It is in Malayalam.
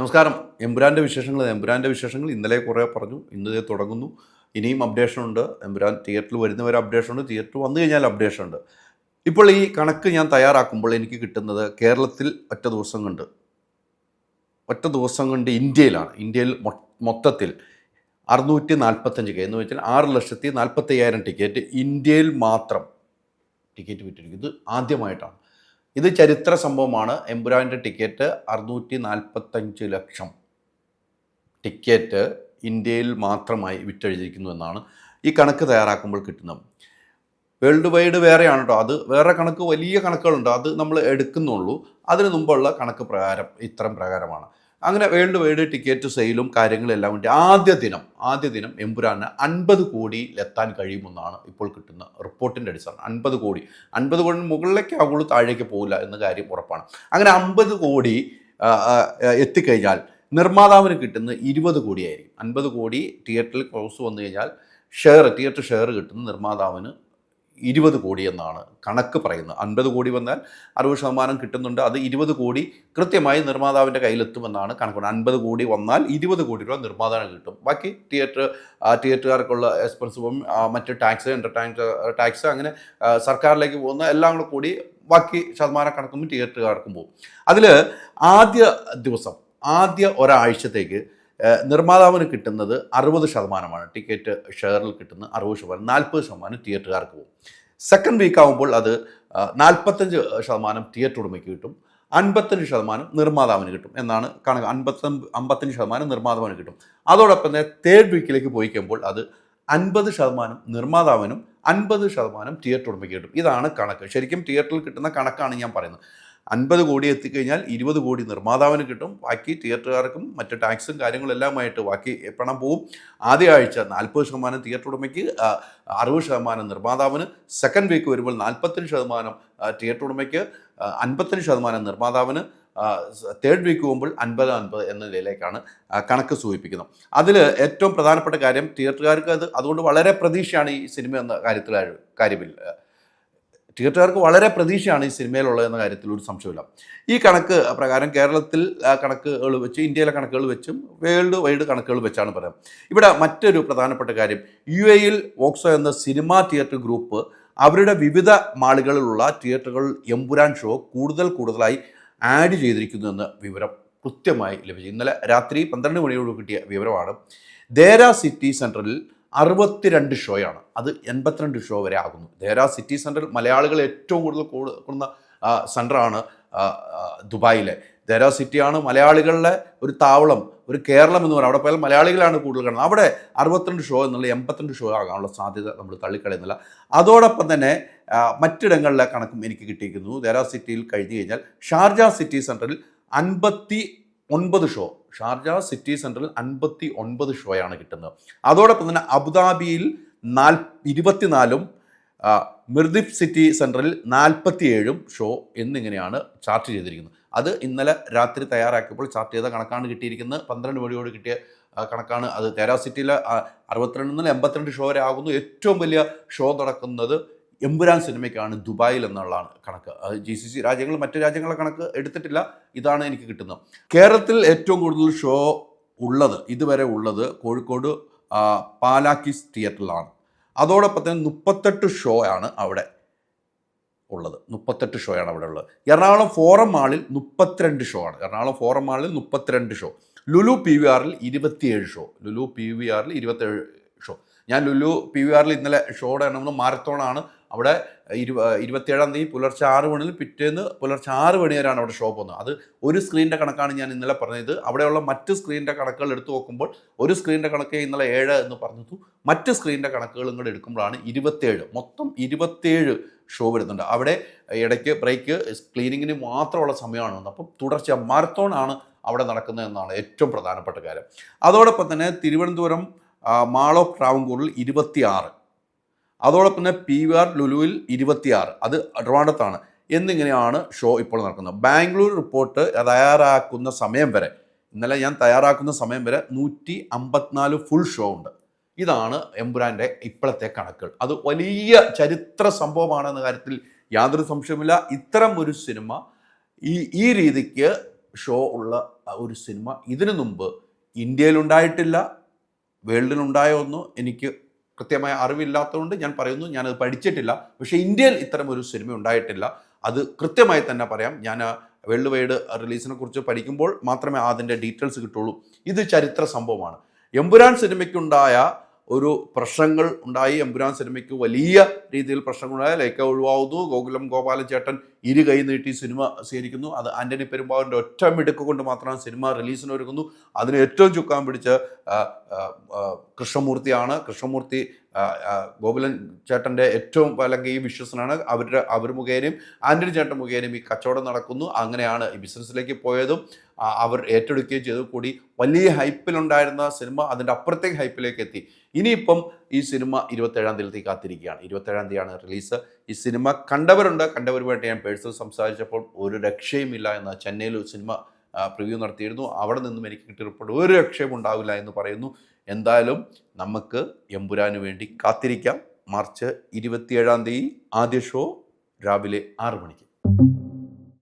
നമസ്കാരം. എമ്പുരാന്റെ വിശേഷങ്ങൾ. എമ്പുരാന്റെ വിശേഷങ്ങൾ ഇന്നലെ കുറേ പറഞ്ഞു. ഇന്ന് തുടങ്ങുന്നു. ഇനിയും അപ്ഡേഷൻ ഉണ്ട് എമ്പുരാൻ തിയേറ്ററിൽ വരുന്നവരെ അപ്ഡേഷൻ ഉണ്ട് തിയേറ്ററിൽ വന്നു കഴിഞ്ഞാൽ അപ്ഡേഷൻ ഉണ്ട് ഇപ്പോൾ ഈ കണക്ക് ഞാൻ തയ്യാറാക്കുമ്പോൾ എനിക്ക് കിട്ടുന്നത് കേരളത്തിൽ ഒറ്റ ദിവസം കൊണ്ട്. ഒറ്റ ദിവസം കൊണ്ട് ഇന്ത്യയിലാണ്. ഇന്ത്യയിൽ മൊത്തത്തിൽ അറുന്നൂറ്റി നാൽപ്പത്തഞ്ച് കെ. എന്ന് വെച്ചാൽ ആറ് ലക്ഷത്തി നാൽപ്പത്തയ്യായിരം ടിക്കറ്റ് ഇന്ത്യയിൽ മാത്രം ടിക്കറ്റ് വിറ്റിരിക്കും ഇത് ആദ്യമായിട്ടാണ്. ഇത് ചരിത്ര സംഭവമാണ്. എംപുരാന്റെ ടിക്കറ്റ് അറുന്നൂറ്റി നാൽപ്പത്തഞ്ച് ലക്ഷം ടിക്കറ്റ് ഇന്ത്യയിൽ മാത്രമായി വിറ്റഴിഞ്ഞിരിക്കുന്നു എന്നാണ് ഈ കണക്ക് തയ്യാറാക്കുമ്പോൾ കിട്ടുന്നത്. വേൾഡ് വൈഡ് വേറെയാണ് കേട്ടോ അത് വേറെ കണക്ക് വലിയ കണക്കുകളുണ്ട്. അത് നമ്മൾ എടുക്കുന്നുള്ളൂ. അതിന് മുമ്പുള്ള കണക്ക് പ്രകാരം ഇത്തരം പ്രകാരമാണ്. അങ്ങനെ വേൾഡ് വൈഡ് ടിക്കറ്റ് സെയിലും കാര്യങ്ങളും എല്ലാം വേണ്ടി ആദ്യ ദിനം ആദ്യ ദിനം എമ്പുരാന് അൻപത് കോടിയിലെത്താൻ കഴിയുമെന്നാണ് ഇപ്പോൾ കിട്ടുന്ന റിപ്പോർട്ടിന്റെ അടിസ്ഥാനം. അൻപത് കോടി. അൻപത് കോടി മുകളിലേക്ക് ആകുള്ളൂ താഴേക്ക് പോകില്ല എന്ന കാര്യം ഉറപ്പാണ്. അങ്ങനെ അമ്പത് കോടി എത്തിക്കഴിഞ്ഞാൽ നിർമ്മാതാവിന് കിട്ടുന്ന ഇരുപത് കോടിയായിരിക്കും. അൻപത് കോടി തിയേറ്ററിൽ ക്ലോസ് വന്നു കഴിഞ്ഞാൽ ഷെയർ തിയേറ്റർ ഷെയർ കിട്ടുന്ന നിർമ്മാതാവിന് ഇരുപത് കോടി എന്നാണ് കണക്ക് പറയുന്നത്. അൻപത് കോടി വന്നാൽ അറുപത് ശതമാനം കിട്ടുന്നുണ്ട്. അത് ഇരുപത് കോടി കൃത്യമായി നിർമ്മാതാവിന്റെ കയ്യിലെത്തുമെന്നാണ് കണക്കുണ്ട് അൻപത് കോടി വന്നാൽ ഇരുപത് കോടി രൂപ നിർമ്മാതാവിന് കിട്ടും. ബാക്കി തിയേറ്റർ തിയേറ്ററുകാർക്കുള്ള എക്സ്പെൻസും മറ്റ് ടാക്സ് എന്റർടൈൻ ടാക്സ് അങ്ങനെ സർക്കാരിലേക്ക് പോകുന്ന എല്ലാം കൂടെ കൂടി ബാക്കി ശതമാന കണക്കും തിയേറ്ററുകാർക്കും പോകും. അതിൽ ആദ്യ ദിവസം ആദ്യ ഒരാഴ്ചത്തേക്ക് നിർമ്മാതാവിന് കിട്ടുന്നത് അറുപത് ശതമാനമാണ്. ടിക്കറ്റ് ഷെയറിൽ കിട്ടുന്ന അറുപത് ശതമാനം നാൽപ്പത് ശതമാനം തിയേറ്ററുകാർക്ക് പോകും. സെക്കൻഡ് വീക്ക് ആകുമ്പോൾ അത് നാൽപ്പത്തഞ്ച് ശതമാനം തിയേറ്റർ ഉടമയ്ക്ക് കിട്ടും. അൻപത്തഞ്ച് ശതമാനം നിർമ്മാതാവിന് കിട്ടും എന്നാണ് കണക്ക്. അൻപത്തഞ്ച് അമ്പത്തഞ്ച് ശതമാനം നിർമ്മാതാവിന് കിട്ടും. അതോടൊപ്പം തന്നെ തേർഡ് വീക്കിലേക്ക് പോയി കഴിയുമ്പോൾ അത് അൻപത് ശതമാനം നിർമ്മാതാവിനും അൻപത് ശതമാനം തിയേറ്റർ ഉടമയ്ക്ക് കിട്ടും. ഇതാണ് കണക്ക്. ശരിക്കും തിയേറ്ററിൽ കിട്ടുന്ന കണക്കാണ് ഞാൻ പറയുന്നത്. അൻപത് കോടി എത്തിക്കഴിഞ്ഞാൽ ഇരുപത് കോടി നിർമ്മാതാവിന് കിട്ടും. ബാക്കി തിയേറ്ററുകാർക്കും മറ്റ് ടാക്സും കാര്യങ്ങളെല്ലാമായിട്ട് ബാക്കി പണം പോവും. ആദ്യ ആഴ്ച നാൽപ്പത് ശതമാനം തിയേറ്റർ ഉടമയ്ക്ക് അറുപത് ശതമാനം നിർമ്മാതാവിന്. സെക്കൻഡ് വീക്ക് വരുമ്പോൾ നാൽപ്പത്തഞ്ച് ശതമാനം തിയേറ്റർ ഉടമയ്ക്ക് അൻപത്തഞ്ച് ശതമാനം നിർമ്മാതാവിന്. തേർഡ് വീക്ക് പോകുമ്പോൾ അൻപത് അൻപത് എന്ന നിലയിലേക്കാണ് കണക്ക് സൂചിപ്പിക്കുന്നത്. അതിൽ ഏറ്റവും പ്രധാനപ്പെട്ട കാര്യം തിയേറ്ററുകാർക്ക് അത് അതുകൊണ്ട് വളരെ പ്രതീക്ഷയാണ് ഈ സിനിമ എന്ന കാര്യത്തിൽ കാര്യമില്ല തിയേറ്ററുകാർക്ക് വളരെ പ്രതീക്ഷയാണ് ഈ സിനിമയിലുള്ളത് എന്ന കാര്യത്തിൽ ഒരു സംശയമില്ല ഈ കണക്ക് പ്രകാരം കേരളത്തിൽ കണക്കുകൾ വെച്ച് ഇന്ത്യയിലെ കണക്കുകൾ വെച്ചും വേൾഡ് വൈഡ് കണക്കുകൾ വെച്ചാണ് പറയാം ഇവിടെ മറ്റൊരു പ്രധാനപ്പെട്ട കാര്യം യു എയിൽ വോക്സോ എന്ന സിനിമാ തിയേറ്റർ ഗ്രൂപ്പ് അവരുടെ വിവിധ മാളുകളിലുള്ള തിയേറ്ററുകൾ എമ്പുരാൻ ഷോ കൂടുതൽ കൂടുതലായി ആഡ് ചെയ്തിരിക്കുന്നു എന്ന വിവരം കൃത്യമായി ലഭിച്ചു. ഇന്നലെ രാത്രി പന്ത്രണ്ട് മണിയോട് കിട്ടിയ വിവരമാണ്. ദേര സിറ്റി സെന്ററിൽ അറുപത്തിരണ്ട് ഷോയാണ്. അത് എൺപത്തിരണ്ട് ഷോ വരെ ആകുന്നു. ദേരാ സിറ്റി സെന്ററിൽ മലയാളികൾ ഏറ്റവും കൂടുതൽ കൂടു- കൂടുന്ന സെന്ററാണ് ദുബായിലെ. ദേരാ സിറ്റിയാണ് മലയാളികളുടെ ഒരു താവളം ഒരു കേരളം എന്ന് പറയുന്നത്. അവിടെ പോയാൽ മലയാളികളാണ് കൂടുതൽ കാണുന്നത്. അവിടെ അറുപത്തിരണ്ട് ഷോ എന്നുള്ള എൺപത്തിരണ്ട് ഷോ ആകാനുള്ള സാധ്യത നമ്മൾ തള്ളിക്കളയുന്നില്ല. അതോടൊപ്പം തന്നെ മറ്റിടങ്ങളിലെ കണക്കും എനിക്ക് കിട്ടിയിരിക്കുന്നു. ദേരാ സിറ്റിയിൽ കഴിഞ്ഞു കഴിഞ്ഞാൽ ഷാർജ സിറ്റി സെന്ററിൽ അൻപത്തി ഒൻപത് ഷോ. ഷാർജ സിറ്റി സെന്ററിൽ അൻപത്തി ഒൻപത് ഷോയാണ് കിട്ടുന്നത്. അതോടൊപ്പം തന്നെ അബുദാബിയിൽ നാൽ ഇരുപത്തിനാലും മിർദിഫ് സിറ്റി സെന്ററിൽ നാൽപ്പത്തിയേഴും ഷോ എന്നിങ്ങനെയാണ് ചാർട്ട് ചെയ്തിരിക്കുന്നത്. അത് ഇന്നലെ രാത്രി തയ്യാറാക്കിയപ്പോൾ ചാർട്ട് ചെയ്ത കണക്കാണ് കിട്ടിയിരിക്കുന്നത്. പന്ത്രണ്ട് മണിയോട് കിട്ടിയ കണക്കാണ് അത്. തേരാ സിറ്റിയിലെ അറുപത്തിരണ്ട് മുതൽ എൺപത്തിരണ്ട് ഷോ വരെ ആകുന്നു. ഏറ്റവും വലിയ ഷോ നടക്കുന്നത് എമ്പുരാൻ സിനിമയ്ക്കാണ് ദുബായിൽ എന്നുള്ളതാണ് കണക്ക്. അത് ജി സി സി രാജ്യങ്ങൾ മറ്റു രാജ്യങ്ങളെ കണക്ക് എടുത്തിട്ടില്ല. ഇതാണ് എനിക്ക് കിട്ടുന്നത്. കേരളത്തിൽ ഏറ്റവും കൂടുതൽ ഷോ ഉള്ളത് ഇതുവരെ ഉള്ളത് കോഴിക്കോട് പാലാക്കിസ് തിയേറ്ററിലാണ്. അതോടൊപ്പം തന്നെ മുപ്പത്തെട്ട് ഷോ ആണ് അവിടെ ഉള്ളത്. മുപ്പത്തെട്ട് ഷോ ആണ് അവിടെ ഉള്ളത്. എറണാകുളം ഫോറം മാളിൽ മുപ്പത്തിരണ്ട് ഷോ ആണ്. എറണാകുളം ഫോറം മാളിൽ മുപ്പത്തിരണ്ട് ഷോ. ലുലു പി വി ആറിൽ ഇരുപത്തിയേഴ് ഷോ. ലുലു പി വി ആറിൽ ഇരുപത്തേഴ് ഷോ ഞാൻ ലുലു പി വി ആറിൽ ഇന്നലെ ഷോയുടെ എണ്ണം മാരത്തോണാണ് അവിടെ ഇരുപ ഇരുപത്തിയേഴാം തീയതി പുലർച്ചെ ആറ് മണിയിൽ പിറ്റേന്ന് പുലർച്ചെ ആറ് മണി വരെയാണ് അവിടെ ഷോ പോകുന്നത്. അത് ഒരു സ്ക്രീനിന്റെ കണക്കാണ് ഞാൻ ഇന്നലെ പറഞ്ഞത്. അവിടെയുള്ള മറ്റ് സ്ക്രീനിന്റെ കണക്കുകൾ എടുത്തു നോക്കുമ്പോൾ ഒരു സ്ക്രീനിന്റെ കണക്ക് ഇന്നലെ ഏഴ് എന്ന് പറഞ്ഞതു മറ്റ് സ്ക്രീനിന്റെ കണക്കുകൾ ഇങ്ങോട്ട് എടുക്കുമ്പോഴാണ് ഇരുപത്തേഴ് മൊത്തം ഇരുപത്തേഴ് ഷോ വരുന്നുണ്ട്. അവിടെ ഇടയ്ക്ക് ബ്രേക്ക് ക്ലീനിങ്ങിന് മാത്രമുള്ള സമയമാണ് വന്നത്. അപ്പം തുടർച്ച മാരത്തോൺ ആണ് അവിടെ നടക്കുന്നത് എന്നാണ് ഏറ്റവും പ്രധാനപ്പെട്ട കാര്യം. അതോടൊപ്പം തന്നെ തിരുവനന്തപുരം മാൾ ഓഫ് ട്രാവൻകൂറിൽ ഇരുപത്തിയാറ്. അതോടൊപ്പം തന്നെ പി വി ആർ ലുലുവിൽ ഇരുപത്തിയാറ്. അത് ട്രിവാൻഡത്താണ്. എന്നിങ്ങനെയാണ് ഷോ ഇപ്പോൾ നടക്കുന്നത്. ബാംഗ്ലൂർ റിപ്പോർട്ട് തയ്യാറാക്കുന്ന സമയം വരെ ഇന്നലെ ഞാൻ തയ്യാറാക്കുന്ന സമയം വരെ നൂറ്റി അമ്പത്തിനാല് ഫുൾ ഷോ ഉണ്ട്. ഇതാണ് എമ്പുരാന്റെ ഇപ്പോഴത്തെ കണക്കുകൾ. അത് വലിയ ചരിത്ര സംഭവമാണെന്ന കാര്യത്തിൽ യാതൊരു സംശയമില്ല ഇത്തരം ഒരു സിനിമ ഈ ഈ രീതിക്ക് ഷോ ഉള്ള ഒരു സിനിമ ഇതിനു മുമ്പ് ഇന്ത്യയിലുണ്ടായിട്ടില്ല. വേൾഡിലുണ്ടായോ ഒന്നോ എനിക്ക് കൃത്യമായ അറിവില്ലാത്തതുകൊണ്ട് ഞാൻ പറയുന്നു ഞാനത് പഠിച്ചിട്ടില്ല. പക്ഷേ ഇന്ത്യയിൽ ഇത്തരം ഒരു സിനിമ ഉണ്ടായിട്ടില്ല. അത് കൃത്യമായി തന്നെ പറയാം. ഞാൻ വേൾഡ് വൈഡ് റിലീസിനെ കുറിച്ച് പഠിക്കുമ്പോൾ മാത്രമേ അതിന്റെ ഡീറ്റെയിൽസ് കിട്ടുള്ളൂ. ഇത് ചരിത്ര സംഭവമാണ്. എമ്പുരാൻ സിനിമയ്ക്കുണ്ടായ ഒരു പ്രശ്നങ്ങൾ ഉണ്ടായി എമ്പുരാൻ സിനിമയ്ക്ക് വലിയ രീതിയിൽ പ്രശ്നങ്ങളുണ്ടായി. ലൈക്ക ഒഴിവാകുന്നു ഗോകുലം ഗോപാലൻ ചേട്ടൻ ഇരു കൈ നീട്ടി സിനിമ സ്വീകരിക്കുന്നു. അത് ആന്റണി പെരുമ്പാവിന്റെ ഒറ്റ മിടുക്ക് കൊണ്ട് സിനിമ റിലീസിന് ഒരുങ്ങുന്നു അതിന് ഏറ്റവും ചുക്കാൻ പിടിച്ച് കൃഷ്ണമൂർത്തിയാണ്. കൃഷ്ണമൂർത്തി ഗോകുലൻ ചേട്ടന്റെ ഏറ്റവും അല്ലെങ്കിൽ ഈ വിശ്വസനാണ്. അവരുടെ അവർ മുഖേനയും ആന്റണി ചേട്ടൻ മുഖേനയും ഈ കച്ചവടം നടക്കുന്നു. അങ്ങനെയാണ് ഈ ബിസിനസ്സിലേക്ക് പോയതും അവർ ഏറ്റെടുക്കുകയും ചെയ്തു കൂടി വലിയ ഹൈപ്പിലുണ്ടായിരുന്ന സിനിമ അതിന്റെ അപ്പുറത്തേക്ക് ഹൈപ്പിലേക്ക് എത്തി. ഇനിയിപ്പം ഈ സിനിമ ഇരുപത്തേഴാം തീയതി കാത്തിരിക്കുകയാണ്. ഇരുപത്തേഴാം തീയതിയാണ് റിലീസ്. ഈ സിനിമ കണ്ടവരുണ്ട്. കണ്ടവരുമായിട്ട് ഞാൻ പേഴ്സണൽ സംസാരിച്ചപ്പോൾ ഒരു രക്ഷയുമില്ല എന്ന ചെന്നൈയിൽ സിനിമ പ്രിവ്യൂ നടത്തിയിരുന്നു. അവിടെ നിന്നും എനിക്ക് കിട്ടിയ റിപ്പോർട്ട് ഒരു രക്ഷയും ഉണ്ടാവില്ല എന്ന് പറയുന്നു. എന്തായാലും നമുക്ക് എമ്പുരാന് വേണ്ടി കാത്തിരിക്കാം. മാർച്ച് ഇരുപത്തിയേഴാം തീയതി ആദ്യ ഷോ രാവിലെ ആറ് മണിക്ക്.